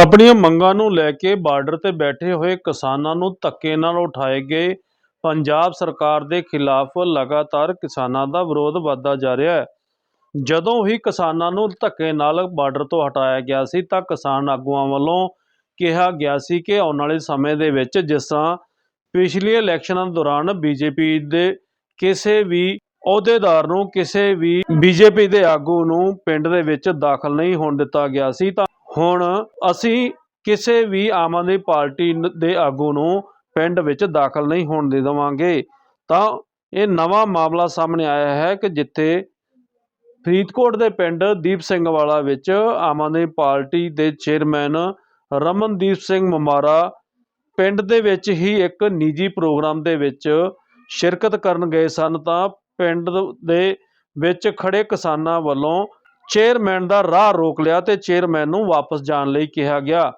ਆਪਣੀਆਂ ਮੰਗਾਂ ਨੂੰ ਲੈ ਕੇ ਬਾਰਡਰ ਤੇ ਬੈਠੇ ਹੋਏ ਕਿਸਾਨਾਂ ਨੂੰ ਧੱਕੇ ਨਾਲ ਉਠਾਏ ਗਏ। ਪੰਜਾਬ ਸਰਕਾਰ ਦੇ ਖਿਲਾਫ ਲਗਾਤਾਰ ਕਿਸਾਨਾਂ ਦਾ ਵਿਰੋਧ ਵੱਧਦਾ ਜਾ ਰਿਹਾ ਹੈ। ਜਦੋਂ ਹੀ ਕਿਸਾਨਾਂ ਨੂੰ ਧੱਕੇ ਨਾਲ ਬਾਰਡਰ ਤੋਂ ਹਟਾਇਆ ਗਿਆ ਸੀ ਤਾਂ ਕਿਸਾਨ ਆਗੂਆਂ ਵੱਲੋਂ ਕਿਹਾ ਗਿਆ ਸੀ ਕਿ ਆਉਣ ਵਾਲੇ ਸਮੇਂ ਦੇ ਵਿੱਚ ਜਿਸ ਤਰ੍ਹਾਂ ਪਿਛਲੀ ਇਲੈਕਸ਼ਨਾਂ ਦੌਰਾਨ ਬੀਜੇਪੀ ਦੇ ਕਿਸੇ ਵੀ ਅਹੁਦੇਦਾਰ ਨੂੰ ਕਿਸੇ ਵੀ ਬੀਜੇਪੀ ਦੇ ਆਗੂ ਨੂੰ ਪਿੰਡ ਦੇ ਵਿੱਚ ਦਾਖਲ ਨਹੀਂ ਹੋਣ ਦਿੱਤਾ ਗਿਆ ਸੀ ਤਾਂ ਹੁਣ ਅਸੀਂ ਕਿਸੇ ਵੀ ਆਮ ਆਦਮੀ ਪਾਰਟੀ ਦੇ ਆਗੂ ਨੂੰ ਪਿੰਡ ਵਿੱਚ ਦਾਖਲ ਨਹੀਂ ਹੋਣ ਦੇ ਦੇਵਾਂਗੇ, ਤਾਂ ਇਹ ਨਵਾਂ ਮਾਮਲਾ ਸਾਹਮਣੇ ਆਇਆ ਹੈ ਕਿ ਜਿੱਥੇ ਫਰੀਦਕੋਟ ਦੇ ਪਿੰਡ ਦੀਪ ਸਿੰਘ ਵਾਲਾ ਵਿੱਚ ਆਮ ਆਦਮੀ ਪਾਰਟੀ ਦੇ ਚੇਅਰਮੈਨ ਰਮਨਦੀਪ ਸਿੰਘ ਮਮਾਰਾ ਪਿੰਡ ਦੇ ਵਿੱਚ ਹੀ ਇੱਕ ਨਿੱਜੀ ਪ੍ਰੋਗਰਾਮ ਦੇ ਵਿੱਚ ਸ਼ਿਰਕਤ ਕਰਨ ਗਏ ਸਨ, ਤਾਂ ਪਿੰਡ ਦੇ ਵਿੱਚ ਖੜੇ ਕਿਸਾਨਾਂ ਵੱਲੋਂ ਚੇਅਰਮੈਨ ਦਾ ਰਾਹ ਰੋਕ ਲਿਆ ਤੇ ਚੇਅਰਮੈਨ ਨੂੰ ਵਾਪਸ ਜਾਣ ਲਈ ਕਿਹਾ ਗਿਆ।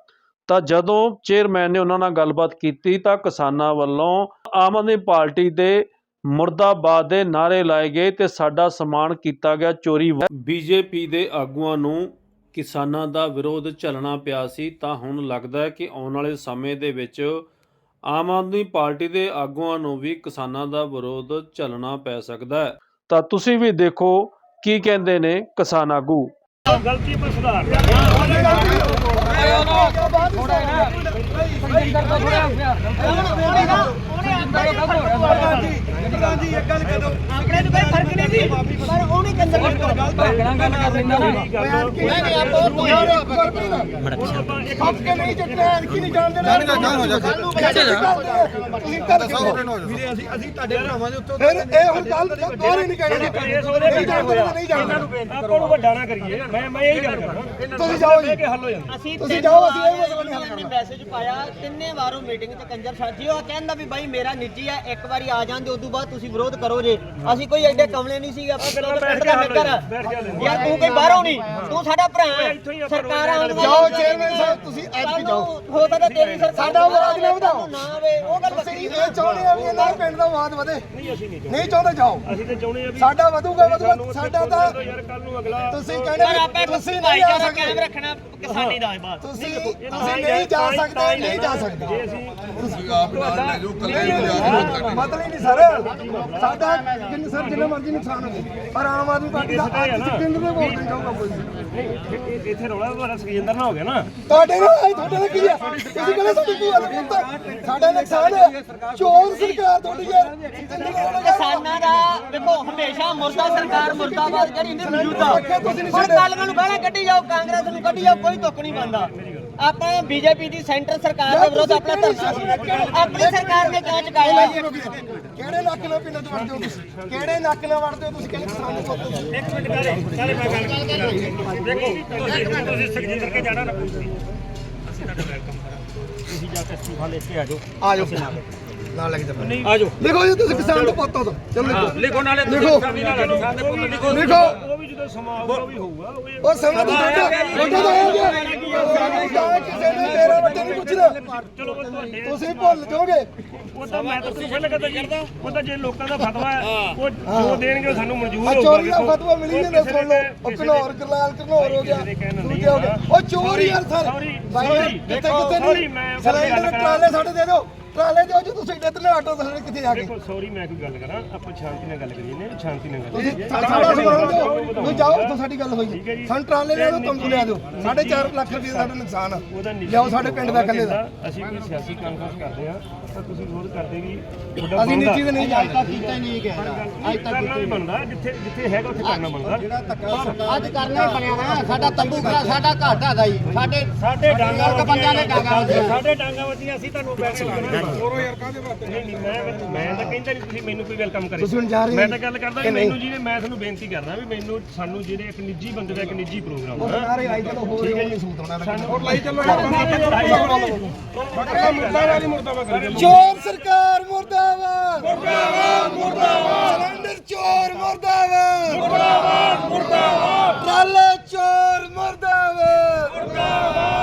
ਤਾਂ ਜਦੋਂ ਚੇਅਰਮੈਨ ਨੇ ਉਹਨਾਂ ਨਾਲ ਗੱਲਬਾਤ ਕੀਤੀ ਤਾਂ ਕਿਸਾਨਾਂ ਵੱਲੋਂ ਆਮ ਆਦਮੀ ਪਾਰਟੀ ਦੇ ਮੁਰਦਾਬਾਦ ਦੇ ਨਾਰੇ ਲਾਏ ਗਏ ਤੇ ਸਾਡਾ ਸਮਾਨ ਕੀਤਾ ਗਿਆ। ਚੋਰੀ ਬੀਜੇਪੀ ਦੇ ਆਗੂਆਂ ਨੂੰ ਕਿਸਾਨਾਂ ਦਾ ਵਿਰੋਧ ਚੱਲਣਾ ਪਿਆ ਸੀ। ਤਾਂ ਹੁਣ ਲੱਗਦਾ ਹੈ ਕਿ ਆਉਣ ਵਾਲੇ ਸਮੇਂ ਦੇ ਵਿੱਚ ਆਮ ਆਦਮੀ ਪਾਰਟੀ ਦੇ ਆਗੂਆਂ ਨੂੰ ਵੀ ਕਿਸਾਨਾਂ ਦਾ ਵਿਰੋਧ ਚੱਲਣਾ ਪੈ ਸਕਦਾ ਹੈ। ਤਾਂ ਤੁਸੀਂ ਵੀ ਦੇਖੋ ਕੀ ਕਹਿੰਦੇ ਨੇ ਕਿਸਾਨ ਆਗੂ ਗਲਤੀ ਪਰ ਸੁਧਾਰ। ਆਂਕੜੇ ਨੂੰ ਕੋਈ ਫ਼ਰਕ ਨਹੀਂ ਜੀ ਪਰ ਉਹ ਨਹੀਂ ਕੰਦਰ ਭਾਗਣਾ ਗੱਲ ਕਰ ਲੈਂਦਾ ਨਹੀਂ ਆਪੋ ਤੋਂ ਹੱਥ ਕੇ ਨਹੀਂ ਚੱਟਣਾ ਐਨਕੀ ਨਹੀਂ ਜਾਣ ਦੇਣਾ ਨਹੀਂ ਨਾ ਹੋ ਜਾ ਤੁਸੀਂ ਕਰ ਵੀਰੇ ਅਸੀਂ ਅਸੀਂ ਤੁਹਾਡੇ ਭਰਾਵਾਂ ਦੇ ਉੱਤੇ ਫਿਰ ਇਹ ਹੁਣ ਗੱਲ ਦੋਹਰੀ ਨਹੀਂ ਕਹਿਣੀ ਨਹੀਂ ਜਾਣ ਦੇਣਾ ਨਹੀਂ ਜਾਣ ਦੇਣਾ ਆਪਾਂ ਨੂੰ ਵੱਡਾ ਨਾ ਕਰੀਏ ਮੈਂ ਮੈਂ ਇਹੀ ਗੱਲ ਕਰਦਾ ਤੁਸੀਂ ਜਾਓ ਜੀ ਕਿ ਹੋ ਅਸੀਂ ਤੁਸੀਂ ਜਾਓ, ਅਸੀਂ ਇਹ ਮਸਲਾ ਨਹੀਂ ਹੱਲ ਨੇ ਮੈਸੇਜ ਪਾਇਆ ਤਿੰਨੇ ਵਾਰੋਂ ਮੀਟਿੰਗ ਤੇ ਕੰਜਰ ਸਾਜੀ ਉਹ ਕਹਿੰਦਾ ਵੀ ਬਾਈ ਮੇਰਾ ਨਿੱਜੀ ਆ ਇੱਕ ਵਾਰੀ ਆ ਜਾਂਦੇ ਉਦੋਂ ਬਾਅਦ ਤੁਸੀਂ ਵਿਰੋਧ ਕਰੋ ਜੇ। ਅਸੀਂ ਕੋਈ ਐਡੇ ਕਮਲੇ ਨਹੀਂ ਸੀਗਾ ਆਪਾਂ ਗੱਲਾਂ ਪਿੰਡ ਬੈਠ ਦਾ ਹੱਲ ਯਾਰ ਤੂੰ ਕੋਈ ਬਾਹਰੋਂ ਨਹੀਂ ਤੂੰ ਸਾਡਾ ਭਰਾ ਆਪਾਂ ਸਰਕਾਰਾਂ ਆਉਂਦੀਆਂ ਜਾਓ ਚੇਅਰਮੈਨ ਸਾਹਿਬ ਤੁਸੀਂ ਐਤਕੀ ਜਾਓ। ਹੋ ਸਕਦਾ ਤੇਰੀ ਸਰਕਾਰ ਸਾਡਾ ਆਵਾਜ਼ ਨਾ ਵਧਾਓ। ਨਾ ਆਵੇ ਉਹ ਗੱਲ ਤੁਸੀਂ ਵੱਖਰੀ ਇਹ ਚਾਹੁੰਦੇ ਆ ਵੀ ਇਹਨਾਂ ਦੇ ਪਿੰਡ ਦਾ ਵਾਦ ਵਧੇ। ਨਹੀਂ ਅਸੀਂ ਨਹੀਂ ਨਹੀਂ ਚਾਹੁੰਦੇ ਜਾਓ। ਅਸੀਂ ਤੇ ਚਾਹੁੰਦੇ ਆ ਵੀ ਸਾਡਾ ਵਧੂਗਾ ਵਧੂਗਾ। ਸਾਡਾ ਤਾਂ ਯਾਰ ਕੱਲ ਨੂੰ ਅਗਲਾ ਤੁਸੀਂ ਕਹਿੰਦੇ ਆਪਾਂ ਵੀ ਤੁਸੀਂ ਨਹੀਂ ਜਾ ਸਕਦੇ। ਰੱਖਣਾ ਕਿਸਾਨੀ ਦਾ ਬਾਤ ਤੁਸੀਂ ਤੁਸੀਂ ਨਹੀਂ ਜਾ ਸਕਦੇ ਨਹੀਂ ਜਾ ਸਕਦੇ। ਜੇ ਅਸੀਂ ਮਤਲਬ ਹੀ ਨਹੀਂ ਸਰ। ਸਾਡਾ ਜਿੰਨ ਸਰ ਜਿੰਨਾ ਮਰਜ਼ੀ ਨੁਕਸਾਨ ਹੋਵੇ ਪਰ ਆਮ ਆਦਮੀ ਪਾਰਟੀ ਦਾ ਅੱਜ ਪਿੰਡ ਦੇ ਵੋਟ ਨਹੀਂ ਜਾਊਗਾ ਕੋਈ। ਨਹੀਂ ਇੱਥੇ ਰੌਲਾ ਤੁਹਾਡਾ ਸੁਖਜਿੰਦਰ ਨਾਲ ਹੋ ਗਿਆ ਨਾ। ਤੁਹਾਡੇ ਨਾਲ ਤੁਹਾਡੇ ਨਾਲ ਕੀ ਆ ਤੁਸੀਂ ਕਹਿੰਦੇ ਸਾਡੀ ਕੀ ਹਾਲ ਕੀਤਾ ਸਾਡਾ ਨੁਕਸਾਨ ਹੈ। ਚੋਰ ਸਰਕਾਰ ਤੁਹਾਡੀ ਯਾਰ ਕਿਸਾਨਾਂ ਦਾ ਦੇਖੋ ਹਮੇਸ਼ਾ ਮੁਰਦਾ ਸਰਕਾਰ ਮੁਰਦਾਬਾਦ ਜਿਹੜੀ ਹੁੰਦੀ ਮੌਜੂਦਾ। ਹੁਣ ਕੱਲ ਨੂੰ ਗਾਲਾਂ ਕੱਢੀ ਜਾਓ ਕਾਂਗਰਸ ਨੂੰ ਕੱਢੀ ਜਾਓ ਕੋਈ ਤੁੱਕ ਨਹੀਂ ਬੰਦਾ ਆਪਾਂ ਬੀਜੇਪੀ ਦੀ ਸੈਂਟਰ ਸਰਕਾਰ ਦੇ ਵਿਰੁੱਧ ਆਪਣਾ ਧਰਨਾ ਸੀ ਆਪਣੀ ਸਰਕਾਰ ਨੇ ਕਿਉਂ ਚੁਕਾਇਆ ਕਿਹੜੇ ਨੱਕ ਨਾਲ ਪਿੰਡ ਤੋਂ ਵੜਦੇ ਹੋ ਤੁਸੀਂ ਕਿਹੜੇ ਨੱਕ ਨਾਲ ਵੜਦੇ ਹੋ ਤੁਸੀਂ ਕਹਿੰਦੇ ਕਿਸਾਨ ਨੂੰ ਪੁੱਤ ਇੱਕ ਮਿੰਟ ਕਰੇ ਚਾਲੇ ਮੈਂ ਗੱਲ ਦੇਖੋ ਤੁਸੀਂ ਸੁਖਜਿੰਦਰ ਕੇ ਜਾਣਾ ਨਾ। ਤੁਸੀਂ ਅਸੀਂ ਤੁਹਾਡਾ ਵੈਲਕਮ ਕਰਾਂਗੇ। ਤੁਸੀਂ ਜਾ ਕੇ ਅਸਤੀਫਾ ਲੈ ਕੇ ਆ ਜਾਓ। ਆ ਜਾਓ। ਨਾਲ। ਲੱਗ ਜਾ ਨਹੀਂ। ਆ ਜਾਓ। ਲਿਖੋ ਜੀ ਤੁਸੀਂ ਕਿਸਾਨ ਤੋਂ ਪੁੱਤ ਹੋ ਚਲੋ ਲਿਖੋ ਲਿਖੋ ਨਾਲੇ ਲਿਖੋ ਕਿਸਾਨ ਦੇ ਪੁੱਤ ਲਿਖੋ ਲਿਖੋ ਉਹ ਵੀ ਜਦੋਂ ਸਮਾਂ ਆਊਗਾ ਉਹ ਵੀ ਹੋਊਗਾ। ਉਹ ਵੀ ਉਹ ਸਮਾਂ ਤਾਂ ਤੁਹਾਡਾ ਤੁਹਾਡਾ ਤਾਂ ਹੋ ਗਿਆ ਸਾਨੂੰ ਕਿਸੇ ਨੇ ਤੇਰਾ ਵੱਡੇ ਨਹੀਂ ਪੁੱਛਣਾ ਚਲੋ ਉਹ ਤੁਹਾਡੇ ਤੁਸੀਂ ਭੁੱਲ ਜਾਓਗੇ। ਉਹ ਤਾਂ ਮੈਂ ਤਾਂ ਪਹਿਲਾਂ ਕਹਤਾ ਕਰਦਾ ਉਹ ਤਾਂ ਜੇ ਲੋਕਾਂ ਦਾ ਫਤਵਾ ਹੈ ਉਹ ਜੋ ਦੇਣਗੇ ਉਹ ਸਾਨੂੰ ਮਨਜ਼ੂਰ ਹੋਊਗਾ। ਚੋਰੀ ਦਾ। ਫਤਵਾ ਮਿਲੀ ਜਾਂਦਾ ਸੁਣ ਲਓ। ਉਹ ਘਨੌਰ ਕਰਲਾਲ ਘਨੌਰ ਹੋ ਗਿਆ। ਦੂਜੇ ਹੋ ਗਏ। ਉਹ ਚੋਰੀ ਯਾਰ ਸਰ। ਭਾਈ sorry, ਕਿੱਥੇ ਨਹੀਂ ਸਿਲੰਡਰ। ਟਰਾਲੇ ਸਾਡੇ ਦੇ ਦਿਓ। ਟਰਾਲੇ ਦਿਓ ਜੀ ਤੁਸੀਂ ਇੱਧਰ ਲੈ ਆਟੋ ਦੱਸਣੇ ਕਿੱਥੇ ਜਾ ਕੇ? ਦੇਖੋ ਸੌਰੀ ਮੈਂ ਕੋਈ ਗੱਲ ਕਰਾਂ ਆਪਾਂ ਸ਼ਾਂਤੀ ਨਾਲ ਗੱਲ ਕਰੀਏ ਨੇ ਸ਼ਾਂਤੀ ਨਾਲ ਗੱਲ ਤੁਸੀਂ ਕਰੀਏ। ਸਾਡਾ ਸਮਾਨ ਦਿਓ ਤੁਸੀਂ ਜਾਓ ਉੱਥੋਂ ਸਾਡੀ ਗੱਲ ਹੋਈ ਸਾਨੂੰ ਟਰਾਲੇ ਲੈ ਦਿਓ ਤੁਮ ਲਿਆ ਦਿਓ। 4.5 ਲੱਖ ਰੁਪਏ ਦਾ ਸਾਡਾ ਨੁਕਸਾਨ ਆ। ਉਹਦਾ ਨਿੱਜੀ ਲਿਆਓ ਸਾਡੇ ਪਿੰਡ ਦਾ ਇਕੱਲੇ ਦਾ। ਅਸੀਂ ਕੋਈ ਸਿਆਸੀ ਕਾਨਫਰੰਸ ਕਰਦੇ ਆ ਤਾਂ ਤੁਸੀਂ ਵਿਰੋਧ ਕਰਦੇ ਵੀ ਤੁਹਾਡਾ ਅਸੀਂ। ਨੀਤੀ ਦੇ ਨਹੀਂ ਜਾਣਦੇ। ਕੀਤਾ ਹੀ ਨਹੀਂ ਗਿਆ ਅੱਜ ਤੱਕ ਕਰਨਾ ਵੀ ਬਣਦਾ? ਜਿੱਥੇ ਜਿੱਥੇ ਹੈਗਾ ਉੱਥੇ ਕਰਨਾ ਬਣਦਾ। ਅੱਜ ਕਰਨਾ ਹੀ ਬਣਿਆ ਨਾ। ਸਾਡਾ ਤੰਬੂ ਖੜਾ ਸਾਡਾ ਘਾਟਾ ਦਾ ਜੀ ਸਾਡੇ ਸਾਡੇ ਡਾਂਗਾ ਬੰਦਿਆਂ ਨੇ ਡਾਂਗਾ ਵੱਜੀਆਂ। ਸਾਡੇ ਡਾਂਗਾ ਵੱਜੀਆਂ ਅਸੀਂ ਤੁਹਾਨੂੰ ਬੈਠ ਕੇ ਕਰੋ ਯਾਰ ਕਾਹਦੇ ਵਾਸਤੇ? ਨਹੀਂ ਨਹੀਂ ਮੈਂ ਮੈਂ ਤਾਂ ਕਹਿੰਦਾ ਨਹੀਂ ਤੁਸੀਂ ਮੈਨੂੰ ਕੋਈ ਵੈਲਕਮ ਕਰੇ। ਤੁਸੀਂ ਹੁਣ ਜਾ ਰਹੇ ਮੈਂ ਤਾਂ ਗੱਲ ਕਰਦਾ ਵੀ ਮੈਨੂੰ ਜਿਹਨੇ ਮੈਂ ਤੁਹਾਨੂੰ ਬੇਨਤੀ ਕਰਦਾ ਵੀ ਮੈਨੂੰ ਸਾਨੂੰ ਜਿਹੜੇ ਇੱਕ ਨਿੱਜੀ ਬੰਦੇ ਦਾ ਇੱਕ ਨਿੱਜੀ ਪ੍ਰੋਗਰਾਮ ਉਹ ਹੈ ਨਾਰੇ ਲਾਈ ਚਲੋ ਹੋਰ ਨਹੀਂ ਸੂਤ ਹੋਣਾ ਸਾਨੂੰ ਹੋਰ ਲਾਈ ਚੱਲੋ ਮੁਰਦਾਬਾਦ ਮੁਰਦਾਬਾਦ ਕਰੀ ਚੋਰ ਸਰਕਾਰ ਮੁਰਦਾਬਾਦ। ਮੁਰਦਾਬਾਦ ਮੁਰਦਾਬਾਦ। ਸਿਲੰਡਰ ਚੋਰ ਮੁਰਦਾਬਾਦ। ਮੁਰਦਾਬਾਦ ਮੁਰਦਾਬਾਦ। ਟਰਾਲੇ ਚੋਰ ਮੁਰਦਾਬਾਦ। ਮੁਰਦਾਬਾਦ।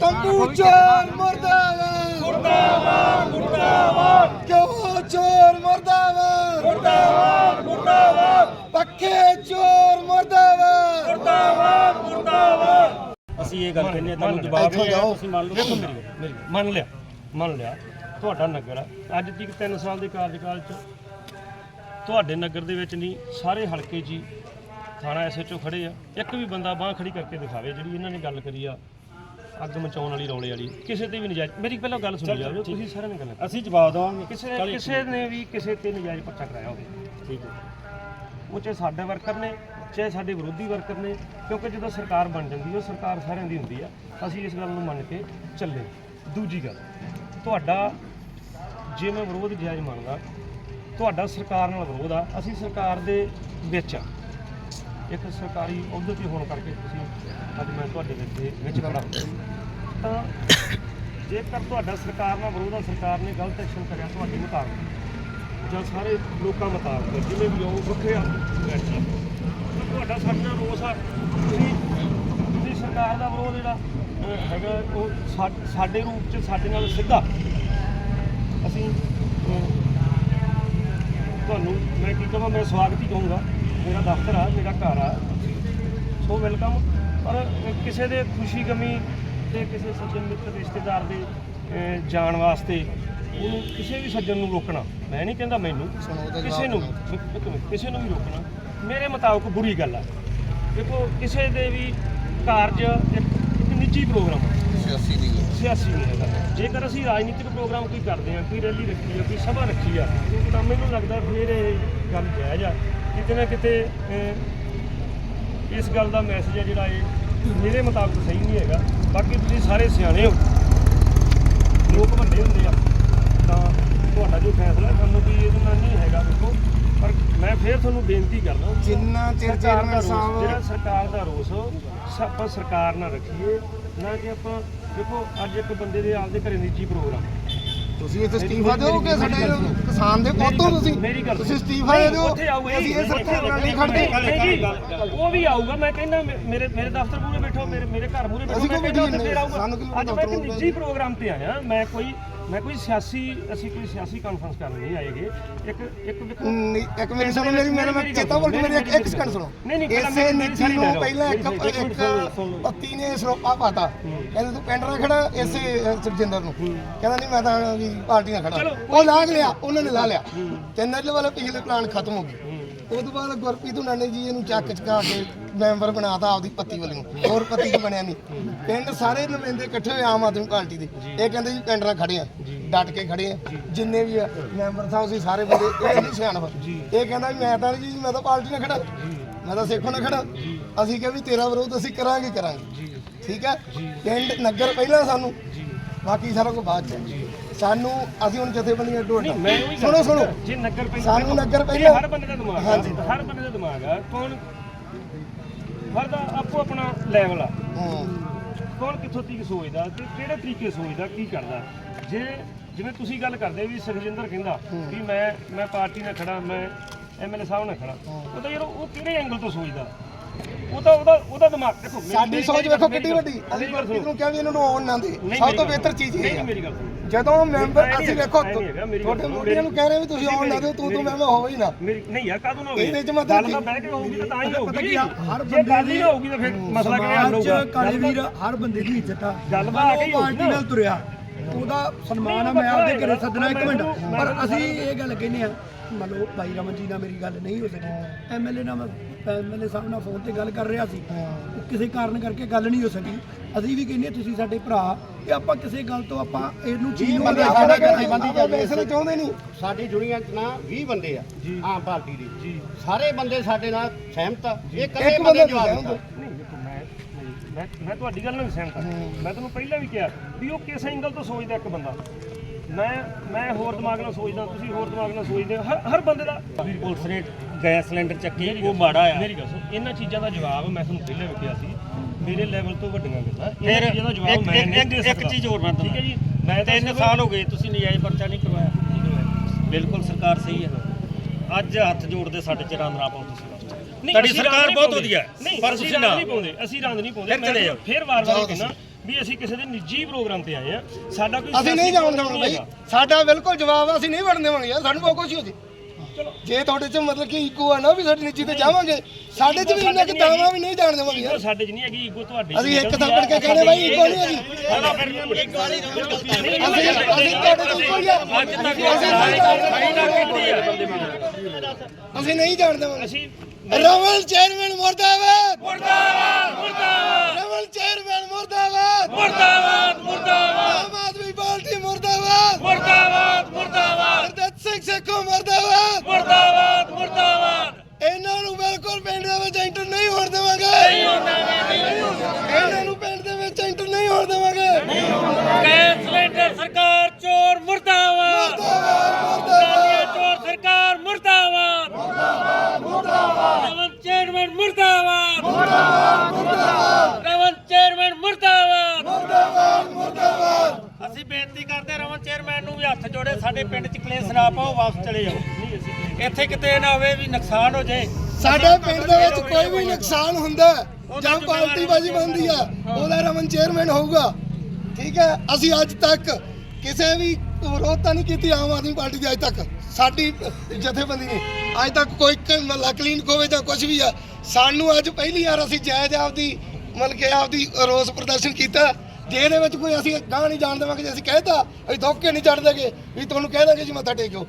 ਤੰਬੂ ਚੋਰ ਮੁਰਦਾਬਾਦ ਮੁਰਦਾਬਾਦ ਕਿਉਂ ਚੋਰ ਮੁਰਦਾਬਾਦ ਮੁਰਦਾਬਾਦ ਮੁਰਦਾਬਾਦ ਪੱਕੇ ਚੋਰ ਮੁਰਦਾਬਾਦ ਮੁਰਦਾਬਾਦ ਮੁਰਦਾਬਾਦ ਅਸੀਂ ਇਹ ਗੱਲ ਕਹਿੰਦੇ ਤੁਹਾਨੂੰ ਜਵਾਬ ਇੱਥੋਂ ਜਾਓ। ਤੁਸੀਂ ਮੰਨ ਲਓ ਦੇਖੋ ਮੇਰੀ ਗੱਲ, ਮੇਰੀ ਗੱਲ, ਮੰਨ ਲਿਆ ਮੰਨ ਲਿਆ। ਤੁਹਾਡਾ ਨਗਰ ਆ। ਅੱਜ ਤੱਕ 3 ਸਾਲ ਦੇ ਕਾਰਜਕਾਲ ਚ ਤੁਹਾਡੇ ਨਗਰ ਦੇ ਵਿੱਚ ਨਹੀਂ ਸਾਰੇ ਹਲਕੇ 'ਚ ਹੀ ਥਾਣਾ ਐਸਐਚਓ ਖੜੇ ਆ। ਇੱਕ ਵੀ ਬੰਦਾ ਬਾਹ ਖੜੀ ਕਰਕੇ ਦਿਖਾਵੇ ਜਿਹੜੀ ਇਹਨਾਂ ਨੇ ਗੱਲ ਕਰੀ ਆ ਅੱਗ ਮਚਾਉਣ ਵਾਲੀ ਰੌਲੇ ਵਾਲੀ ਕਿਸੇ ਤੇ ਵੀ ਨਜਾਇਜ਼ ਮੇਰੀ ਪਹਿਲਾਂ ਗੱਲ ਸੁਣੀ ਜਾਓ ਤੁਸੀਂ ਸਾਰਿਆਂ ਨੇ ਗੱਲ ਅਸੀਂ ਜਵਾਬ ਦੇਵਾਂਗੇ। ਕਿਸੇ ਨੇ ਕਿਸੇ ਨੇ ਵੀ ਕਿਸੇ ਤੇ ਨਜਾਇਜ਼ ਪਰਚਾ ਕਰਾਇਆ ਹੋਵੇ। ਠੀਕ ਹੈ। ਉਹ ਚਾਹੇ ਸਾਡੇ ਵਰਕਰ ਨੇ ਚਾਹੇ ਸਾਡੇ ਵਿਰੋਧੀ ਵਰਕਰ ਨੇ ਕਿਉਂਕਿ ਜਦੋਂ ਸਰਕਾਰ ਬਣ ਜਾਂਦੀ ਹੈ ਉਹ ਸਰਕਾਰ ਸਾਰਿਆਂ ਦੀ ਹੁੰਦੀ ਆ ਅਸੀਂ ਇਸ ਗੱਲ ਨੂੰ ਮੰਨ ਕੇ ਚੱਲੇ। ਦੂਜੀ ਗੱਲ ਤੁਹਾਡਾ ਜੇ ਮੈਂ ਵਿਰੋਧ ਜਾਇਜ਼ ਮੰਨਦਾ ਤੁਹਾਡਾ ਸਰਕਾਰ ਨਾਲ ਵਿਰੋਧ ਆ ਅਸੀਂ ਸਰਕਾਰ ਦੇ ਵਿੱਚ ਆ। ਇੱਕ ਸਰਕਾਰੀ ਅਹੁਦੇ ਤੇ ਹੋਣ ਕਰਕੇ ਤੁਸੀਂ ਅੱਜ ਮੈਂ ਤੁਹਾਡੇ ਵਿੱਚ ਵਿੱਚ ਖੜਾ ਤਾਂ ਜੇਕਰ ਤੁਹਾਡਾ ਸਰਕਾਰ ਨਾਲ ਵਿਰੋਧ ਆ, ਸਰਕਾਰ ਨੇ ਗਲਤ ਐਕਸ਼ਨ ਕਰਿਆ, ਤੁਹਾਡੇ ਮੁਤਾਬਕ, ਜਾਂ ਸਾਰੇ ਲੋਕਾਂ ਮੁਤਾਬਕ, ਜਿਵੇਂ ਵੀ ਉਹ ਵੱਖਰੇ ਆ ਐਕਸ਼ਨ ਤੁਹਾਡਾ ਸਾਡੇ ਨਾਲ ਰੋਸ ਆ, ਤੁਸੀਂ ਤੁਸੀਂ ਸਰਕਾਰ ਦਾ ਵਿਰੋਧ ਜਿਹੜਾ ਹੈਗਾ, ਉਹ ਸਾਡੇ ਰੂਪ ਚ ਸਾਡੇ ਨਾਲ ਸਿੱਧਾ। ਅਸੀਂ ਤੁਹਾਨੂੰ ਮੈਂ ਕੀ ਕਹਾਂ, ਮੈਂ ਸਵਾਗਤ ਹੀ ਕਹੂੰਗਾ। ਮੇਰਾ ਦਫ਼ਤਰ ਆ ਮੇਰਾ ਘਰ ਆ ਸੋ ਵੈਲਕਮ ਪਰ ਕਿਸੇ ਦੇ ਖੁਸ਼ੀ ਗਮੀ ਤੇ ਕਿਸੇ ਸੱਜਣ ਮਿੱਤਰ ਰਿਸ਼ਤੇਦਾਰ ਦੇ ਅਹ, ਜਾਣ ਵਾਸਤੇ ਉਹਨੂੰ ਕਿਸੇ ਵੀ ਸੱਜਣ ਨੂੰ ਰੋਕਣਾ ਮੈਂ ਨਹੀਂ ਕਹਿੰਦਾ ਮੈਨੂੰ ਕਿਸੇ ਨੂੰ ਵੀ- ਇੱਕ ਮਿੰਟ, ਕਿਸੇ ਨੂੰ ਵੀ ਰੋਕਣਾ। ਮੇਰੇ ਮੁਤਾਬਕ ਬੁਰੀ ਗੱਲ ਆ। ਦੇਖੋ ਕਿਸੇ ਦੇ ਵੀ ਕਾਰਜ ਇੱਕ ਇੱਕ ਨਿੱਜੀ ਪ੍ਰੋਗਰਾਮ ਆ। ਸਿਆਸੀ ਨਹੀਂ ਹੈਗਾ। ਜੇਕਰ ਅਸੀਂ ਰਾਜਨੀਤਿਕ ਪ੍ਰੋਗਰਾਮ ਕੋਈ ਕਰਦੇ ਹਾਂ ਕੋਈ ਰੈਲੀ ਰੱਖੀ ਆ ਕੋਈ ਸਭਾ ਰੱਖੀ ਆ ਤਾਂ ਮੈਨੂੰ ਲੱਗਦਾ ਫਿਰ ਇਹ ਗੱਲ ਜਾਇਜ਼ ਆ। ਕਿਤੇ ਨਾ ਕਿਤੇ ਇਸ ਗੱਲ ਦਾ ਮੈਸੇਜ ਹੈ ਜਿਹੜਾ ਇਹ ਮੇਰੇ ਮੁਤਾਬਕ ਸਹੀ ਨਹੀਂ ਹੈਗਾ। ਬਾਕੀ ਤੁਸੀਂ ਸਾਰੇ ਸਿਆਣੇ ਹੋ। ਲੋਕ ਵੱਡੇ ਹੁੰਦੇ ਆ ਤਾਂ ਤੁਹਾਡਾ ਜੋ ਫੈਸਲਾ ਸਾਨੂੰ ਕੋਈ ਇਹਦੇ ਨਾਲ ਨਹੀਂ ਹੈਗਾ ਦੇਖੋ ਪਰ ਮੈਂ ਫਿਰ ਤੁਹਾਨੂੰ ਬੇਨਤੀ ਕਰਦਾ ਜਿੰਨਾ ਚਿਰ ਚੇਅਰਮੈਨ ਸਾਹਿਬ ਜਿਹੜਾ ਸਰਕਾਰ ਦਾ ਰੋਸ ਆਪਾਂ ਸਰਕਾਰ ਨਾਲ ਰੱਖੀਏ। ਨਾ ਕਿ ਆਪਾਂ ਦੇਖੋ ਅੱਜ ਇੱਕ ਬੰਦੇ ਦੇ ਆਪਦੇ ਘਰੇ ਨਿੱਜੀ ਪ੍ਰੋਗਰਾਮ। ਤੁਸੀਂ ਇੱਥੇ ਅਸਤੀਫਾ ਦਿਓਗੇ ਸਾਡੇ ਕਿਸਾਨ ਦੇ ਪੁੱਤੋਂ ਤੁਸੀਂ? ਤੁਸੀਂ ਅਸਤੀਫਾ ਦੇ ਦਿਓ। ਅਸੀਂ ਇਹ ਸਰਕਾਰ ਨਾਲ ਨਹੀਂ ਖੜਦੇ ਉਹ ਵੀ ਆਊਗਾ ਮੈਂ ਕਹਿੰਦਾ ਮੇਰੇ ਮੇਰੇ ਦਫ਼ਤਰ ਮੂਰੇ ਬੈਠੋ ਮੇਰੇ ਮੇਰੇ ਘਰ ਮੂਰੇ ਬੈਠੋ ਮੈਂ ਕਹਿੰਦਾ ਉੱਥੇ ਫੇਰ ਆਊਗਾ। ਅੱਜ ਮੈਂ ਇੱਕ ਨਿੱਜੀ ਪ੍ਰੋਗਰਾਮ ਤੇ ਆਇਆ ਮੈਂ ਕੋਈ ਮੈਂ ਕੋਈ ਸਿਆਸੀ ਅਸੀਂ ਕੋਈ ਸਿਆਸੀ ਕਾਨਫਰੰਸ ਕਰਨ ਨਹੀਂ ਆਏਗੇ। ਇੱਕ ਇੱਕ ਨਹੀਂ, ਇੱਕ ਮਿੰਟ ਸੁਣੋ ਮੇਰੀ ਮੇਰਾ ਮੈਂ ਚੇਤਾ ਭੁੱਲ ਮੇਰੀ ਇੱਕ ਇੱਕ ਸਕਿੰਟ ਸੁਣੋ। ਨਹੀਂ, ਨਹੀਂ, ਇਸੇ ਮੇਰੀ ਨੂੰ ਪਹਿਲਾਂ ਇੱਕ ਇੱਕ ਪੱਤੀ ਨੇ ਸਰੋਪਾ ਪਾਤਾ। ਕਹਿੰਦੇ ਤੂੰ ਪਿੰਡ ਨਾਲ ਖੜਾ ਇਸੇ ਸੁਖਜਿੰਦਰ ਨੂੰ। ਕਹਿੰਦਾ ਨਹੀਂ ਮੈਂ ਤਾਂ ਵੀ ਪਾਰਟੀ ਨਾਲ ਖੜਾ। ਉਹ ਲਾਗ ਲਿਆ ਉਹਨਾਂ ਨੇ ਲਾ ਲਿਆ। ਤੇ ਨਰਲੇ ਵਾਲੇ ਪਿਛਲੇ ਪਲਾਨ ਖਤਮ ਹੋ ਗਏ। ਉਹ ਤੋਂ ਬਾਅਦ ਗੁਰਪ੍ਰੀਤ ਨਾਨੇ ਜੀ ਇਹਨੂੰ ਚੱਕ ਚਕਾ ਕੇ ਮੈਂਬਰ ਬਣਾਤਾ ਆਪਦੀ ਪੱਤੀ ਵੱਲੋਂ ਹੋਰ ਪੱਤੀ ਚ ਬਣਿਆ ਨਹੀਂ। ਪਿੰਡ ਸਾਰੇ ਨੁਮਾਇੰਦੇ ਇਕੱਠੇ ਹੋਏ ਆਮ ਆਦਮੀ ਪਾਰਟੀ ਦੇ। ਇਹ ਕਹਿੰਦੇ ਜੀ ਪਿੰਡ ਨਾਲ ਖੜੇ ਆ ਡਟ ਕੇ ਖੜੇ ਆ। ਜਿੰਨੇ ਵੀ ਆ ਮੈਂਬਰ ਸਾਹਿਬ ਸੀ ਸਾਰੇ ਬੰਦੇ ਇਹ ਨਹੀਂ ਸਿਆਣਪ ਇਹ ਕਹਿੰਦਾ ਵੀ ਮੈਂ ਤਾਂ ਨਹੀਂ ਜੀ ਮੈਂ ਤਾਂ ਪਾਰਟੀ ਨਾਲ ਖੜਾ ਮੈਂ ਤਾਂ ਸੇਖੋਂ ਨਾਲ ਖੜਾ ਅਸੀਂ ਕਿਹਾ ਵੀ ਤੇਰਾ ਵਿਰੋਧ ਅਸੀਂ ਕਰਾਂਗੇ ਕਰਾਂਗੇ। ਠੀਕ ਹੈ ਪਿੰਡ ਨਗਰ ਪਹਿਲਾਂ ਸਾਨੂੰ। ਬਾਕੀ ਸਾਰਾ ਕੁਝ ਬਾਅਦ ਚ ਸਾਨੂੰ ਅਸੀਂ ਹੁਣ ਜਥੇਬੰਦੀਆਂ ਉਹੀ ਸੁਣੋ ਸੁਣੋ। ਜੇ ਨਗਰ ਪਹਿਲਾਂ ਸਾਨੂੰ ਨਗਰ ਪਹਿਲਾਂ- ਹਰ ਬੰਦੇ ਦਾ ਦਿਮਾਗ ਹਾਂਜੀ। ਹਰ ਬੰਦੇ ਦਾ ਦਿਮਾਗ ਆ ਕੌਣ ਹਰ ਦਾ ਆਪੋ ਆਪਣਾ ਲੈਵਲ ਆ। ਹੂੰ। ਕੌਣ ਕਿੱਥੋਂ ਤੀਕ ਸੋਚਦਾ ਤੇ ਕਿਹੜੇ ਤਰੀਕੇ ਸੋਚਦਾ ਕੀ ਕਰਦਾ। ਜੇ ਜਿਵੇਂ ਤੁਸੀਂ ਗੱਲ ਕਰਦੇ ਵੀ ਸੁਖਜਿੰਦਰ ਕਹਿੰਦਾ ਵੀ ਮੈਂ ਮੈਂ ਪਾਰਟੀ ਨਾਲ ਖੜਾ ਮੈਂ ਐਮਐਲਏ ਸਾਹਿਬ ਨਾਲ ਖੜਾ ਉਹ ਤਾਂ ਯਾਰ ਉਹ ਕਿਹੜੇ ਐਂਗਲ ਤੋਂ ਸੋਚਦਾ? ਉਹ ਤਾਂ ਉਹਦਾ ਉਹਦਾ ਦਿਮਾਗ ਦੇਖੋ ਸਾਡੀ ਸੋਚ ਵੇਖੋ ਗੱਲ- ਵੱਡੀ। ਅਸੀਂ ਗੁਰਪ੍ਰੀਤ ਨੂੰ ਕਿਹਾ ਵੀ ਇਹਨਾਂ ਨੂੰ ਆਉਣ ਨਾ ਦੇ। ਸਭ ਤੋਂ ਬਿਹਤਰ। ਚੀਜ਼ ਇਹ ਨਹੀਂ ਹੈ ਮੇਰੀ ਗੱਲ ਸੁਣੋ। ਜਦੋਂ ਮੈਂਬਰ ਅਸੀਂ ਵੇਖੋ ਤੁਹਾਡੇ ਮੋਢਿਆਂ ਨੂੰ ਕਹਿ ਰਹੇ ਵੀ ਤੁਸੀਂ ਆਉਣ ਨਾ ਦਿਓ ਤੂੰ ਤੂੰ ਮੈਂ ਮੈਂ ਹੋਵੇ ਹੀ ਨਾ ਨਹੀਂ ਯਾਰ ਕਾਹਦੋਂ ਨਾ ਹੋਵੇ? ਇਹਦੇ 'ਚ ਮਤਲਬ ਗੱਲ ਕੀ- ਤਾਂ ਬਹਿ ਕੇ ਹੋਊਗੀ ਤਾਂ ਹੀ ਹੋਊਗੀ। ਕੀ ਹਰ ਬੰਦੇ ਦੀ ਹੋਊਗੀ ਤਾਂ ਫਿਰ ਮਸਲਾ ਕਿਵੇਂ ਹੱਲ ਹੋਊਗਾ? ਕਾਲੀ ਵੀਰ ਹਰ ਬੰਦੇ ਦੀ ਇੱਜ਼ਤ ਆ। ਗੱਲ ਹੀ ਹੋਊਗੀ ਪਾਰਟੀ। ਨਾਲ ਤੁਰਿਆ। ਉਹਦਾ ਸਨਮਾਨ ਆ ਮੈਂ ਆਪਦੇ ਘਰੇ ਸੱਦਣਾ ਇੱਕ ਮਿੰਟ। ਪਰ ਅਸੀਂ ਇਹ ਗੱਲ ਕਹਿੰਦੇ ਆ ਮੰਨ ਲਓ ਭਾਈ ਰਮਨ ਜੀ ਨਾਲ ਮੇਰੀ ਗੱਲ ਨਹੀਂ ਹੋ ਸਕੀ। ਐਮਐਲਏ ਨਾਲ ਐਮਐਲਏ ਸਾਹਿਬ ਨਾਲ ਫੋਨ ਤੇ ਗੱਲ ਕਰ ਰਿਹਾ ਸੀ। ਉਹ ਕਿਸੇ ਕਾਰਨ ਕਰਕੇ ਗੱਲ ਨਹੀਂ ਹੋ ਸਕੀ। ਅਸੀਂ ਵੀ ਕਹਿੰਦੇ ਤੁਸੀਂ ਸਾਡੇ ਭਰਾ ਇਹ ਆਪਾਂ ਕਿਸੇ ਗੱਲ ਤੋਂ ਆਪਾਂ ਇਹਨੂੰ ਚੀਜ਼ ਨੂੰ ਬੰਦੇ ਸਾਡਾ ਚੱਲਦੇ ਇਸ ਚਾਹੁੰਦੇ ਨਹੀਂ। ਸਾਡੀ ਦੁਨੀਆ 'ਚ ਨਾ 20 ਬੰਦੇ ਆ ਆਮ ਪਾਰਟੀ ਦੇ। ਜੀ। ਸਾਰੇ ਬੰਦੇ ਸਾਡੇ ਨਾਲ ਸਹਿਮਤ ਆ। ਇਹ ਕਦੇ ਇੱਕ ਬੰਦੇ ਜਵਾਬ ਦੇਖੋ ਮੈਂ ਮੈਂ ਮੈਂ ਤੁਹਾਡੀ ਗੱਲ ਨਾਲ ਸਹਿਮਤ ਹਾਂ। ਮੈਂ ਤੁਹਾਨੂੰ ਪਹਿਲਾਂ ਵੀ ਕਿਹਾ ਵੀ ਉਹ ਕਿਸ ਐਂਗਲ ਤੋਂ ਸੋਚਦਾ ਇੱਕ ਬੰਦਾ। ਮੈਂ ਮੈਂ ਹੋਰ ਦਿਮਾਗ ਨਾਲ ਸੋਚਦਾ ਤੁਸੀਂ ਹੋਰ ਦਿਮਾਗ ਨਾਲ ਸੋਚਦੇ ਹਰ ਹਰ ਬੰਦੇ ਦਾ ਪੁਲਿਸ ਨੇ ਗੈਸ ਸਿਲੰਡਰ ਚੱਕੇ ਉਹ ਮਾੜਾ ਆ। ਮੇਰੀ ਗੱਲ ਸੁਣ ਇਹਨਾਂ ਚੀਜ਼ਾਂ ਦਾ ਜਵਾਬ ਮੈਂ ਤੁਹਾਨੂੰ ਪਹਿਲਾਂ ਵੀ ਕਿਹਾ ਸੀ ਮੇਰੇ ਲੈਵਲ ਤੋਂ ਵੱਡੀਆਂ ਗੱਲਾਂ। ਇਹਨਾਂ ਚੀਜ਼ਾਂ ਦਾ ਜਵਾਬ ਮੈਂ ਨਹੀਂ ਦੇ ਸਕਦਾ ਇੱਕ ਚੀਜ਼ ਹੋਰ ਮੈਂ ਠੀਕ ਹੈ ਜੀ ਮੈਂ ਤਾਂ ਤਿੰਨ ਸਾਲ ਹੋ ਗਏ ਤੁਸੀਂ ਨਜਾਇਜ਼ ਪਰਚਾ ਨਹੀਂ ਕਰਵਾਇਆ। ਬਿਲਕੁਲ ਸਰਕਾਰ ਸਹੀ ਹੈ। ਅੱਜ ਹੱਥ ਜੋੜਦੇ ਸਾਡੇ ਚ ਰੰਗ ਨਾ ਪਾਓ ਤੁਸੀਂ। ਬਸ। ਨਹੀਂ, ਤੁਹਾਡੀ ਸਰਕਾਰ ਬਹੁਤ ਵਧੀਆ ਹੈ, ਪਰ ਤੁਸੀਂ ਨਾ ਨਹੀਂ ਪਾਉਂਦੇ ਅਸੀਂ ਰੰਗ ਨਹੀਂ ਪਾਉਂਦੇ। ਫਿਰ ਮੈਂ ਵਾਰ-ਵਾਰ ਕਹਿੰਦਾ ਵੀ ਅਸੀਂ ਕਿਸੇ ਦੇ ਨਿੱਜੀ ਪ੍ਰੋਗਰਾਮ ਤੇ ਆਏ ਆ ਸਾਡਾ ਕੋਈ ਅਸੀਂ ਨਹੀਂ ਜਾਣ ਦੇਣਾ ਬਈ। ਸਾਡਾ ਬਿਲਕੁਲ ਜਵਾਬ ਅਸੀਂ ਨਹੀਂ ਵੜਨ ਦੇਵਾਂਗੇ ਯਾਰ ਸਾਨੂੰ ਬਹੁਤ ਕੁਝ ਹੋ ਜੇ ਜੇ ਤੁਹਾਡੇ ਚ ਮਤਲਬ ਕਿ ਈਗੋ ਆ ਨਾ ਵੀ ਸਾਡੀ ਨਿੱਜੀ ਤੇ ਜਾਵਾਂਗੇ ਸਾਡੇ ਚ ਵੀ ਇੰਨਾ ਕਿ ਦਾਵਾ ਵੀ ਨਹੀਂ ਜਾਣ ਦੇਵਾਂਗੇ ਯਾਰ। ਸਾਡੇ 'ਚ ਨਹੀਂ ਹੈਗੀ ਈਗੋ ਤੁਹਾਡੀ ਅਸੀਂ ਇੱਕ ਥੱਪੜ ਕੇ ਕਹਿੰਦੇ ਬਾਈ ਈਗੋ ਨਹੀਂ ਹੈਗੀ। ਅਸੀਂ ਅਸੀਂ ਤੁਹਾਡੇ ਈਗੋ ਹੀ ਆ। ਅੱਜ ਤੱਕ ਅਸੀਂ ਨਹੀਂ ਜਾਣ ਦੇਵਾਂਗੇ। ਅਸੀਂ ਨਹੀਂ ਜਾਣ ਦੇਵਾਂਗੇ। ਅਸੀਂ ਰਮਨ ਚੇਅਰਮੈਨ ਮੁਰਦਾਬਾਦ। ਮੁਰਦਾਬਾਦ ਮੁਰਦਾਬਾਦ। ਰਮਨ ਚੇਅਰਮੈਨ ਮੁਰਦਾਬਾਦ। ਮੁਰਦਾਬਾਦ ਮੁਰਦਾਬਾਦ। ਆਮ ਆਦਮੀ ਪਾਰਟੀ ਮੁਰਦਾਬਾਦ। ਮੁਰਦਾਬਾਦ ਮੁਰਦਾਬਾਦ। ਸਿੰਘ ਸੇਖੋ ਮੁਰਦਾਬਾਦ। ਮੁਰਦਾਬਾਦ ਮੁਰਦਾਬਾਦ। ਇਹਨਾਂ ਨੂੰ ਬਿਲਕੁਲ ਪਿੰਡ ਦੇ ਵਿੱਚ ਐਂਟਰ ਨਹੀਂ ਹੋਣ ਦੇਵਾਂਗੇ। ਨਹੀਂ ਇਹਨਾਂ ਨੂੰ ਪਿੰਡ ਦੇ ਵਿੱਚ ਐਂਟਰ ਨਹੀਂ ਹੋਣ ਦੇਵਾਂਗੇ ਗੈਸ ਸਿਲੰਡਰ ਸਰਕਾਰ ਚੋਰ ਮੁਰਦਾਬਾਦ ਕਾਲੀਆ ਚੋਰ ਸਰਕਾਰ ਮੁਰਦਾਬਾਦ ਰਵਨ ਚੇਅਰਮੈਨ ਮੁਰਦਾਬਾਦ ਰਵਨ ਚੇਅਰਮੈਨ ਮੁਰਦਾਬਾਦ ਅਸੀਂ ਬੇਨਤੀ ਕਰਦੇ ਰਵਨ ਚੇਅਰਮੈਨ ਨੂੰ ਵੀ ਹੱਥ ਜੋੜੇ ਸਾਡੇ ਪਿੰਡ 'ਚ ਕਲੇਸ਼ ਨਾ ਪਾਓ ਵਾਪਸ ਚਲੇ ਜਾਓ। ਇੱਥੇ ਕਿਤੇ ਨਾ ਹੋਵੇ ਵੀ ਨੁਕਸਾਨ ਹੋ ਜਾਏ ਸਾਡੇ ਪਿੰਡ ਦੇ ਵਿੱਚ ਕੋਈ ਵੀ ਨੁਕਸਾਨ ਹੁੰਦਾ ਜਾਂ ਪਾਰਟੀ ਬਾਜੀ ਬਣਦੀ ਆ ਉਹਦਾ ਰਮਨ ਚੇਅਰਮੈਨ ਹੋਊਗਾ। ਠੀਕ ਹੈ ਅਸੀਂ ਅੱਜ ਤੱਕ ਕਿਸੇ ਵੀ ਵਿਰੋਧਤਾ ਨਹੀਂ ਕੀਤੀ ਆਮ ਆਦਮੀ ਪਾਰਟੀ ਦੀ ਅੱਜ ਤੱਕ। ਸਾਡੀ ਜਥੇਬੰਦੀ ਨੇ। ਅੱਜ ਤੱਕ ਕੋਈ ਮਹੱਲਾ ਕਲੀਨਿਕ ਹੋਵੇ ਜਾਂ ਕੁਝ ਵੀ ਆ ਸਾਨੂੰ ਅੱਜ ਪਹਿਲੀ ਵਾਰ ਅਸੀਂ ਜਾਇਜ਼ ਆਪਦੀ ਮਤਲਬ ਕਿ ਆਪਦੀ ਰੋਸ ਪ੍ਰਦਰਸ਼ਨ ਕੀਤਾ। ਜੇ ਇਹਦੇ ਵਿੱਚ ਕੋਈ ਅਸੀਂ ਗਾਂ ਨਹੀਂ ਜਾਣ ਦੇਵਾਂਗੇ, ਜੇ ਅਸੀਂ ਕਹਿਤਾ, ਅਸੀਂ ਧੋਕੇ ਨਹੀਂ ਚੜ ਦੇਗੇ ਵੀ ਤੁਹਾਨੂੰ ਕਹਿ ਦਾਂਗੇ ਜੀ ਮੱਥਾ ਟੇਕੋ।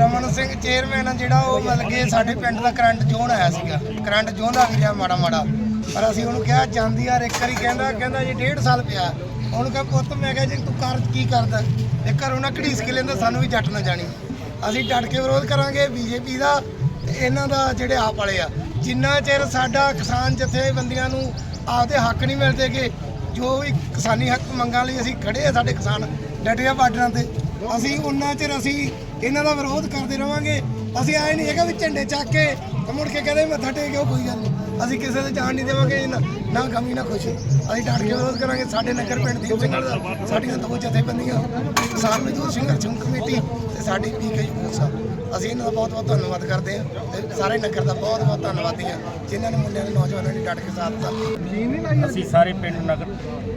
ਰਮਨ ਸਿੰਘ ਚੇਅਰਮੈਨ ਜਿਹੜਾ ਉਹ ਮਤਲਬ ਕਿ ਸਾਡੇ ਪਿੰਡ ਦਾ ਕਰੰਟ ਜ਼ੋਨ ਆਇਆ ਸੀਗਾ। ਕਰੰਟ ਜ਼ੋਨ ਦਾ ਵੀ ਮਾੜਾ ਮਾੜਾ। ਪਰ ਅਸੀਂ ਉਹਨੂੰ ਕਿਹਾ, ਜਾਂਦੀ ਯਾਰ ਇੱਕ ਵਾਰੀ ਕਹਿੰਦਾ ਕਹਿੰਦਾ ਜੀ ਡੇਢ ਸਾਲ ਪਿਆ। ਉਹਨੂੰ ਕਿਹਾ, ਪੁੱਤ, ਮੈਂ ਕਿਹਾ, ਜੀ ਤੂੰ ਕਰ, ਕੀ ਕਰਦਾ? ਇੱਕ ਘਰੋਂ ਨਾ ਘੜੀਸ ਕੇ ਲੈਂਦਾ, ਸਾਨੂੰ ਵੀ ਜੱਟ ਨਾ ਜਾਣੀ। ਅਸੀਂ ਡਟ ਕੇ ਵਿਰੋਧ ਕਰਾਂਗੇ, ਬੀਜੇਪੀ ਦਾ ਤੇ ਇਹਨਾਂ ਦਾ ਜਿਹੜੇ ਆਪ ਵਾਲੇ ਆ। ਜਿੰਨਾ ਚਿਰ ਸਾਡਾ ਕਿਸਾਨ ਜਥੇਬੰਦੀਆਂ ਨੂੰ ਆਪਦੇ ਹੱਕ ਨਹੀਂ ਮਿਲਦੇਗੇ ਜੋ ਵੀ ਕਿਸਾਨੀ ਹੱਕ ਮੰਗਾਂ ਲਈ ਅਸੀਂ ਖੜੇ ਆ ਸਾਡੇ ਕਿਸਾਨ ਡਟੇ ਆ ਬਾਰਡਰਾਂ ਤੇ, ਅਸੀਂ ਉਹਨਾਂ ਚਿਰ ਅਸੀਂ ਇਹਨਾਂ ਦਾ ਵਿਰੋਧ ਕਰਦੇ ਰਵਾਂਗੇ। ਅਸੀਂ ਆਏ ਨਹੀਂ ਹੈਗਾ ਵੀ ਝੰਡੇ ਚੱਕ ਕੇ ਤੇ ਮੁੜ ਕੇ ਕਹਿੰਦੇ ਮੱਥਾ ਟੇਕਿਓ ਕੋਈ ਗੱਲ ਨਹੀਂ ਅਸੀਂ ਕਿਸੇ ਦੇ ਜਾਣ ਨਹੀਂ ਦੇਵਾਂਗੇ, ਨਾ ਨਾ ਗਮੀ, ਨਾ ਖੁਸ਼ੀ ਅਸੀਂ ਡਟ ਕੇ ਵਿਰੋਧ ਕਰਾਂਗੇ। ਸਾਡੇ ਨਗਰ ਪਿੰਡ ਦੀਪ ਸਿੰਘ ਦਾ, ਸਾਡੀਆਂ ਦੋ ਜਥੇਬੰਦੀਆਂ, ਕਿਸਾਨ ਮਜ਼ਦੂਰ ਸੰਘਰਸ਼ ਕਮੇਟੀ ਤੇ ਸਾਡੀ ਪੀਕੇ ਯੂਸਾ ਅਸੀਂ ਇਹਨਾਂ ਦਾ ਬਹੁਤ ਬਹੁਤ ਧੰਨਵਾਦ ਕਰਦੇ ਹਾਂ ਤੇ ਸਾਰੇ ਨਗਰ ਦਾ ਬਹੁਤ ਬਹੁਤ ਧੰਨਵਾਦੀ ਹਾਂ, ਜਿਨ੍ਹਾਂ ਨੇ ਮੁੰਡਿਆਂ ਨੇ ਨੌਜਵਾਨਾਂ ਨੇ ਡਟ ਕੇ ਸਾਥ ਦਿੱਤਾ। ਅਸੀਂ ਸਾਰੇ ਪਿੰਡ ਨਗਰ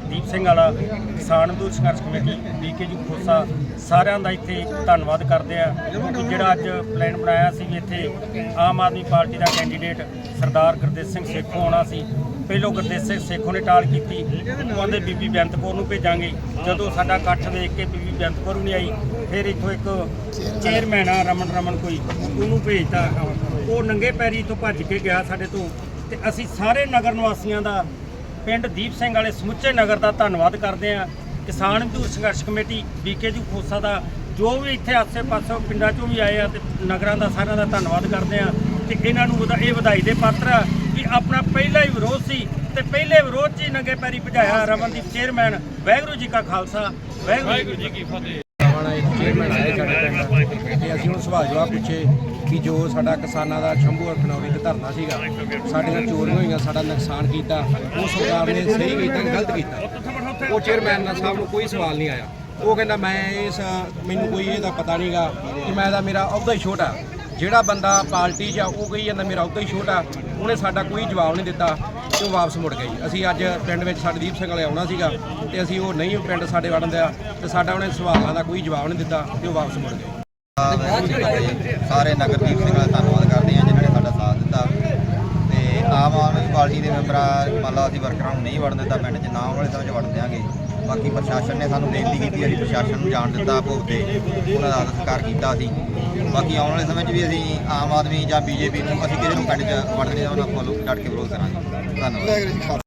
ਦੀਪ ਸਿੰਘ ਵਾਲਾ, ਕਿਸਾਨ ਮਜ਼ਦੂਰ ਸੰਘਰਸ਼ ਕਮੇਟੀ ਬੀਕੇਯੂ ਖੋਸਾ, ਸਾਰਿਆਂ ਦਾ ਇੱਥੇ ਧੰਨਵਾਦ ਕਰਦੇ ਆ ਕਿਉਂਕਿ ਜਿਹੜਾ ਅੱਜ ਪਲਾਨ ਬਣਾਇਆ ਸੀ ਵੀ ਇੱਥੇ ਆਮ ਆਦਮੀ ਪਾਰਟੀ ਦਾ ਕੈਂਡੀਡੇਟ ਸਰਦਾਰ ਗੁਰਦੇਵ ਸਿੰਘ ਸੇਖੋਂ ਆਉਣਾ ਸੀ। ਪਹਿਲੋਂ ਗੁਰਦੇਵ ਸਿੰਘ ਸੇਖੋਂ ਨੇ ਟਾਲ ਕੀਤੀ। ਉਹ ਕਹਿੰਦੇ, ਬੀਬੀ ਬੇਅੰਤ ਕੌਰ ਨੂੰ ਭੇਜਾਂਗੇ। ਜਦੋਂ ਸਾਡਾ ਇਕੱਠ ਵੇਖ ਕੇ ਬੀਬੀ ਬੇਅੰਤ ਕੌਰ ਨਹੀਂ ਆਈ, ਫਿਰ ਇੱਥੋਂ ਇੱਕ ਚੇਅਰਮੈਨ ਆ, ਰਮਨ ਰਮਨ ਕੋਈ, ਉਹਨੂੰ ਭੇਜਤਾ। ਉਹ ਨੰਗੇ ਪੈਰੀ ਤੋਂ ਭੱਜ ਕੇ ਗਿਆ ਸਾਡੇ ਤੋਂ। ਤੇ ਅਸੀਂ ਸਾਰੇ ਨਗਰ ਨਿਵਾਸੀਆਂ ਦਾ, ਪਿੰਡ ਦੀਪ ਸਿੰਘ ਵਾਲੇ ਸਮੁੱਚੇ ਨਗਰ ਦਾ ਧੰਨਵਾਦ ਕਰਦੇ ਆ ਕਿਸਾਨ ਮਜ਼ਦੂਰ ਸੰਘਰਸ਼ ਕਮੇਟੀ ਬੀਕੇਜੂ ਖੋਸਾ ਦਾ, ਜੋ ਵੀ ਇੱਥੇ ਆਸੇ-ਪਾਸੇ ਪਿੰਡਾਂ ਚੋਂ ਵੀ ਆਏ ਆ ਤੇ ਨਗਰਾਂ ਦਾ ਸਾਰਿਆਂ ਦਾ ਧੰਨਵਾਦ ਕਰਦੇ ਆ ਤੇ ਇਹਨਾਂ ਨੂੰ ਵਧਾ- ਇਹ ਵਧਾਈ ਦੇ ਪਾਤਰ ਆ। ਆਪਣਾ ਪਹਿਲਾ ਹੀ ਵਿਰੋਧ ਸੀ ਤੇ ਪਹਿਲੇ ਵਿਰੋਧ 'ਚ ਹੀ ਨੰਗੇ ਪੈਰੀ ਭਜਾਇਆ ਰਮਨਦੀਪ ਚੇਅਰਮੈਨ ਵਾਹਿਗੁਰੂ ਜੀ ਕਾ ਖਾਲਸਾ ਵਾਹਿਗੁਰੂ ਜੀ ਕੀ ਫਤਿਹ। ਆਉਣਾ ਇੱਕ ਚੇਅਰਮੈਨ ਆਇਆ ਸਾਡੇ ਪਿੰਡ ਤੇ ਅਸੀਂ ਹੁਣ ਸਵਾਲ ਜਵਾਬ ਪੁੱਛੇ ਕਿ ਜੋ ਸਾਡਾ ਕਿਸਾਨਾਂ ਦਾ ਸ਼ੰਭੂ ਔਰ ਖਨੌਰੀ ਤੇ ਧਰਨਾ ਸੀਗਾ ਸਾਡੀਆਂ ਚੋਰੀਆਂ ਹੋਈਆਂ ਸਾਡਾ ਨੁਕਸਾਨ ਕੀਤਾ ਉਹ ਸਰਕਾਰ ਨੇ ਸਹੀ ਕੀਤਾ ਕਿ ਗਲਤ ਕੀਤਾ। ਉਹ ਚੇਅਰਮੈਨ ਨਾਲ ਸਾਹਿਬ ਨੂੰ ਕੋਈ ਸਵਾਲ ਨਹੀਂ ਆਇਆ। ਉਹ ਕਹਿੰਦਾ ਮੈਂ ਇਸ ਮੈਨੂੰ ਕੋਈ ਇਹਦਾ ਪਤਾ ਨਹੀਂਗਾ ਕਿ ਮੈਂ ਦਾ ਮੇਰਾ ਅਹੁਦਾ ਹੀ ਛੋਟਾ। ਜਿਹੜਾ ਬੰਦਾ ਪਾਰਟੀ 'ਚ ਆ, ਉਹ ਕਹੀ ਜਾਂਦਾ, ਮੇਰਾ ਅਹੁਦਾ ਹੀ ਛੋਟਾ ਉਹਨੇ ਸਾਡਾ ਕੋਈ ਜਵਾਬ ਨਹੀਂ ਦਿੱਤਾ ਤੇ ਉਹ ਵਾਪਸ ਮੁੜ ਗਈ। ਅਸੀਂ ਅੱਜ ਪਿੰਡ ਵਿੱਚ ਸਾਡੇ ਦੀਪ ਸਿੰਘ ਵਾਲੇ ਆਉਣਾ ਸੀਗਾ ਤੇ ਅਸੀਂ ਉਹ ਨਹੀਂ ਪਿੰਡ ਸਾਡੇ ਵੜਨ ਦਿਆ ਤੇ ਸਾਡਾ ਉਹਨੇ ਸਵਾਲਾਂ ਦਾ ਕੋਈ ਜਵਾਬ ਨਹੀਂ ਦਿੱਤਾ ਤੇ ਉਹ ਵਾਪਸ ਮੁੜ ਗਏ। ਸਾਰੇ ਨਗਰਦੀਪ ਸਿੰਘ ਦਾ ਧੰਨਵਾਦ ਕਰਦੇ ਹਾਂ ਜਿਨ੍ਹਾਂ ਨੇ ਸਾਡਾ ਸਾਥ ਦਿੱਤਾ। ਤੇ ਆਮ ਆਦਮੀ ਪਾਰਟੀ ਦੇ ਮੈਂਬਰਾਂ, ਮੰਨ ਲਾ ਅਸੀਂ ਵਰਕਰਾਂ ਨੂੰ ਨਹੀਂ ਵੜਨ ਦਿੱਤਾ, ਪਿੰਡ 'ਚ ਨਾ ਆਉਣ ਵਾਲੇ ਸਮਝ 'ਚ ਵੜ ਦਿਆਂਗੇ। ਬਾਕੀ ਪ੍ਰਸ਼ਾਸਨ ਨੇ ਸਾਨੂੰ ਬੇਨਤੀ ਕੀਤੀ, ਅਸੀਂ ਪ੍ਰਸ਼ਾਸਨ ਨੂੰ ਜਾਣ ਦਿੱਤਾ ਭੋਗ ਤੇ ਉਹਨਾਂ ਦਾ ਸਤਿਕਾਰ ਕੀਤਾ ਅਸੀਂ। ਬਾਕੀ ਆਉਣ ਵਾਲੇ ਸਮੇਂ 'ਚ ਵੀ ਅਸੀਂ ਆਮ ਆਦਮੀ ਜਾਂ ਬੀਜੇਪੀ ਨੂੰ ਅਸੀਂ ਕਿਸੇ ਨੂੰ ਪਿੰਡ 'ਚ ਵੜਨ ਨਹੀਂ ਦੇਵਾਂਗੇ ਉਹਨਾਂ ਕੋਲ ਡਟ ਕੇ ਵਿਰੋਧ ਕਰਾਂਗੇ। ਧੰਨਵਾਦ।